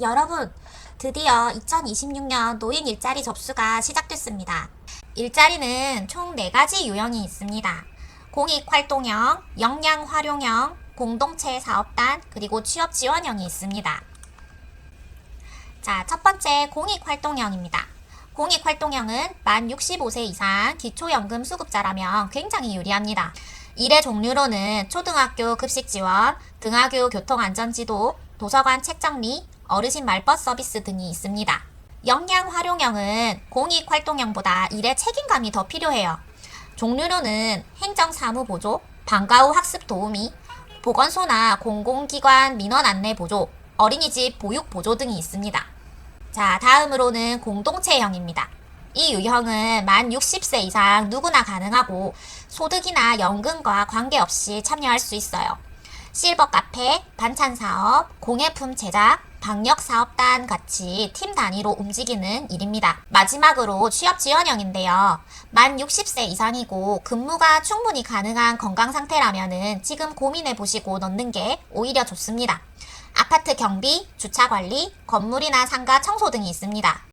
여러분, 드디어 2026년 노인 일자리 접수가 시작됐습니다. 일자리는 총 4가지 유형이 있습니다. 공익활동형, 역량활용형, 공동체 사업단, 그리고 취업 지원형이 있습니다. 자, 첫 번째 공익활동형입니다. 공익활동형은 만 65세 이상 기초연금 수급자라면 굉장히 유리합니다. 일의 종류로는 초등학교 급식 지원, 등하교 교통안전지도, 도서관 책 정리, 어르신 말벗 서비스 등이 있습니다. 역량 활용형은 공익 활동형보다 일에 책임감이 더 필요해요. 종류로는 행정사무 보조, 방과 후 학습 도우미, 보건소나 공공기관 민원 안내 보조, 어린이집 보육 보조 등이 있습니다. 자, 다음으로는 공동체형입니다. 이 유형은 만 60세 이상 누구나 가능하고 소득이나 연금과 관계없이 참여할 수 있어요. 실버 카페, 반찬 사업, 공예품 제작, 방역 사업단 같이 팀 단위로 움직이는 일입니다. 마지막으로 취업 지원형인데요. 만 60세 이상이고 근무가 충분히 가능한 건강 상태라면은 지금 고민해 보시고 넣는 게 오히려 좋습니다. 아파트 경비, 주차 관리, 건물이나 상가 청소 등이 있습니다.